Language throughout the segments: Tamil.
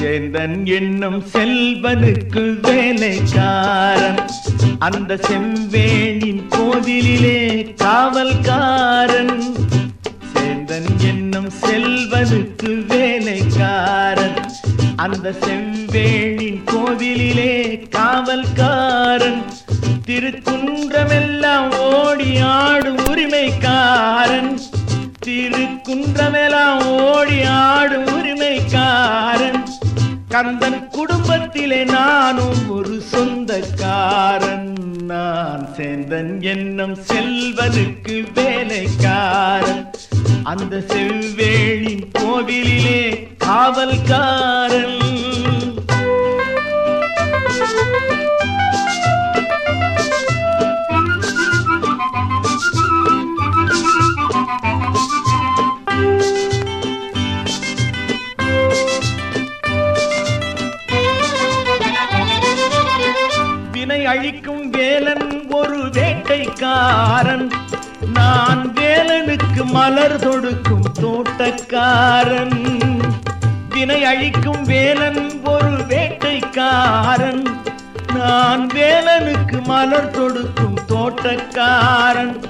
சேந்தன் என்னும் செல்வனுக்கு வேலைக்காரன். அந்த செம்பேனின் கோதிலே காவல்காரன். சேந்தன் என்னும் செல்வனுக்கு வேலைக்காரன். அந்த செவ்வேளின் கோவிலிலே காவல்காரன் திருக்குன்றமெல்லாம் ஓடி ஆடும் உரிமைக்காரன். திருக்குன்றமெல்லாம் ஓடி ஆடும் உரிமைக்காரன். கந்தன் குடும்பத்திலே நானும் ஒரு சொந்தக்காரன். நான் சேந்தன் என்னும் செல்வனுக்கு வேலைக்காரன். அந்த செவ்வேளின் கோவிலிலே காவல்காரன். வினை அழிக்கும் வேலன் ஒரு வேட்டைக்காரன். நான் வேலனுக்கு மலர் தொடுக்கும் தோட்டக்காரன். வினை அழிக்கும் வேலன் ஒரு வேட்டைக்காரன். நான் வேலனுக்கு மலர் தொடுக்கும் தோட்டக்காரன்.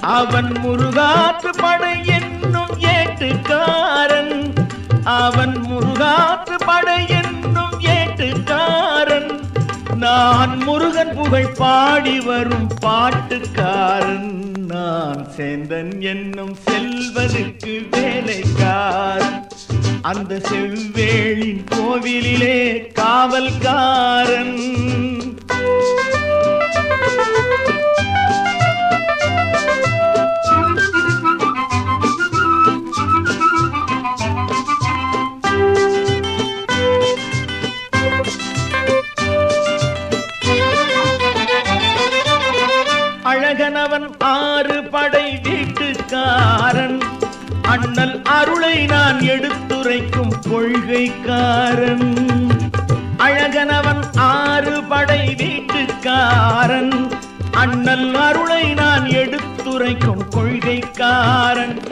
அவன் முருகாற்று படை என்னும் ஏட்டுக்காரன். அவன் முருகாற்று படை என்னும் ஏட்டுக்காரன். நான் முருகன் புகழ் பாடி வரும் பாட்டுக்காரன். நான் சேந்தன் என்னும் செல்வனுக்கு வேலைக்காரன். அந்த செவ்வேளின் கோவிலிலே காவல்காரன். அழகனவன் ஆறு படை வீட்டுக்காரன். அண்ணல் அருளை நான் எடுத்துரைக்கும் கொள்கைக்காரன். அழகனவன் ஆறு படை வீட்டுக்காரன். அண்ணல் அருளை நான் எடுத்துரைக்கும் கொள்கைக்காரன்.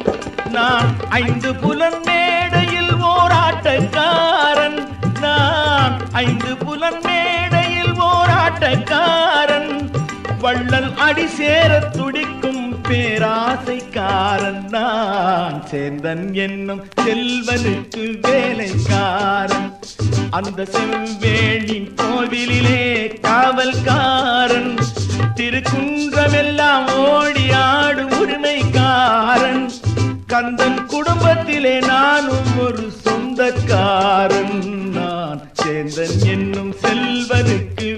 நான் ஐந்து புலன் மேடையில் ஓராட்டக்காரன் நான் ஐந்து புலன் மேடையில் ஓராட்டக்காரன் வள்ளல் அடி சேர துடிக்கும் பேராசைக்காரன் நான். சேந்தன் என்னும் செல்வனுக்கு வேலைக்காரன். அந்த செவ்வேளின் கோவிலிலே காவல்காரன். திருக்குன்றமெல்லாம் ஓடி ஆடும் உரிமைக்காரன். கந்தன் குடும்பத்திலே நானும் ஒரு சொந்தக்காரன். நான் சேந்தன் என்னும் செல்வனுக்கு